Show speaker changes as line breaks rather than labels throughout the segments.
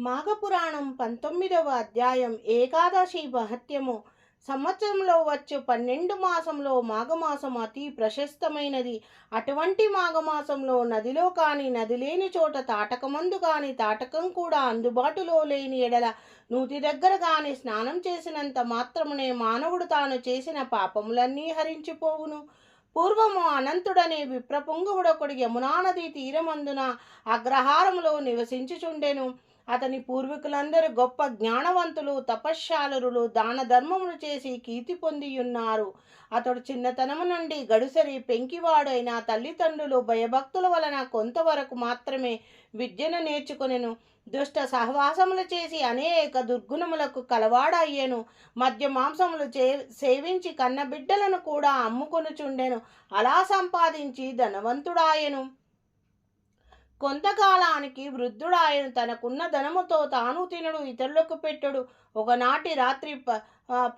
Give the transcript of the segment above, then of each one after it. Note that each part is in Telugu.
మాఘపురాణం పంతొమ్మిదవ అధ్యాయం ఏకాదశి మహత్యము. సంవత్సరంలో వచ్చు పన్నెండు మాసంలో మాఘమాసం అతి ప్రశస్తమైనది. అటువంటి మాఘమాసంలో నదిలో కానీ నది లేని చోట తాటకమందు కానీ తాటకం కూడా అందుబాటులో లేని ఎడల నూతి దగ్గర కానీ స్నానం చేసినంత మాత్రమునే మానవుడు తాను చేసిన పాపములన్నీ హరించిపోవును. పూర్వము అనంతుడనే విప్రపుంగవుడొకడు యమునా నది తీరమందున అగ్రహారములో నివసించుచుండెను. అతని పూర్వీకులందరూ గొప్ప జ్ఞానవంతులు తపశ్శాలురులు దాన ధర్మములు చేసి కీర్తి పొందియున్నారు. అతడు చిన్నతనము నుండి గడుసరి పెంకివాడైన తల్లిదండ్రులు భయభక్తుల వలన కొంతవరకు మాత్రమే విద్యను నేర్చుకునేను. దుష్ట సహవాసములు చేసి అనేక దుర్గుణములకు కలవాడయ్యెను. మద్య మాంసములు చే సేవించి కన్నబిడ్డలను కూడా అమ్ముకొనుచుండెను. అలా సంపాదించి ధనవంతుడాయెను. కొంతకాలానికి వృద్ధుడాయను తనకున్న ధనముతో తాను తినడు ఇతరులకు పెట్టడు. ఒకనాటి రాత్రి ప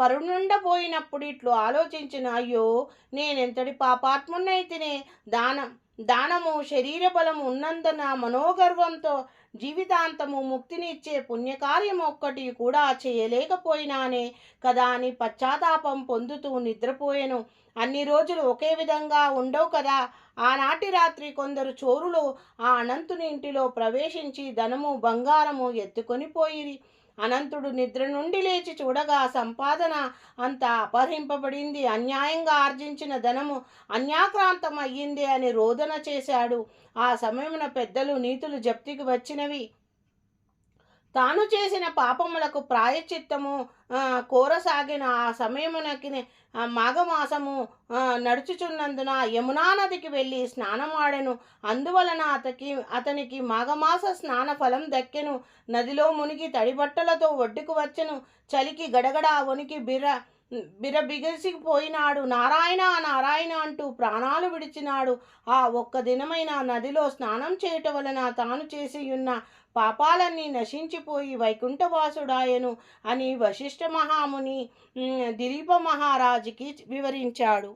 పరునుండబోయినప్పుడు ఇట్లు ఆలోచించిన అయ్యో నేనెంతటి పాపాత్మున్నైతేనే దానం దానము శరీర బలం ఉన్నందున మనోగర్వంతో జీవితాంతము ముక్తినిచ్చే పుణ్యకార్యం ఒక్కటి కూడా చేయలేకపోయినానే. కదా అని పశ్చాత్తాపం పొందుతూ నిద్రపోయాను. అన్ని రోజులు ఒకే విధంగా ఉండవు కదా. ఆనాటి రాత్రి కొందరు చోరులు ఆ అనంతుని ఇంటిలో ప్రవేశించి ధనము బంగారము ఎత్తుకొని పోయిరి. అనంతుడు నిద్ర నుండి లేచి చూడగా సంపాదన అంతా అపహరింపబడింది. అన్యాయంగా ఆర్జించిన ధనము అన్యాక్రాంతం అయ్యింది అని రోదన చేశాడు. ఆ సమయమున పెద్దలు నీతులు జప్తికి వచ్చినవి తాను చేసిన పాపములకు ప్రాయచిత్తము కోరసాగిన ఆ సమయమునకి మాఘమాసము నడుచుచున్నందున యమునా నదికి వెళ్ళి స్నానమాడెను. అందువలన అతకి అతనికి మాఘమాస స్నాన ఫలం దక్కెను. నదిలో మునిగి తడిబట్టలతో ఒడ్డుకు వచ్చెను. చలికి గడగడ వణికి బిర్ర బిరబిగసిపోయినాడు నారాయణ నారాయణ అంటూ ప్రాణాలు విడిచినాడు. ఆ ఒక్క దినమైన నదిలో స్నానం చేయటం వలన తాను చేసియున్న పాపాలన్నీ నశించిపోయి వైకుంఠవాసుడాయను అని వశిష్ఠ మహాముని దిలీప మహారాజుకి వివరించాడు.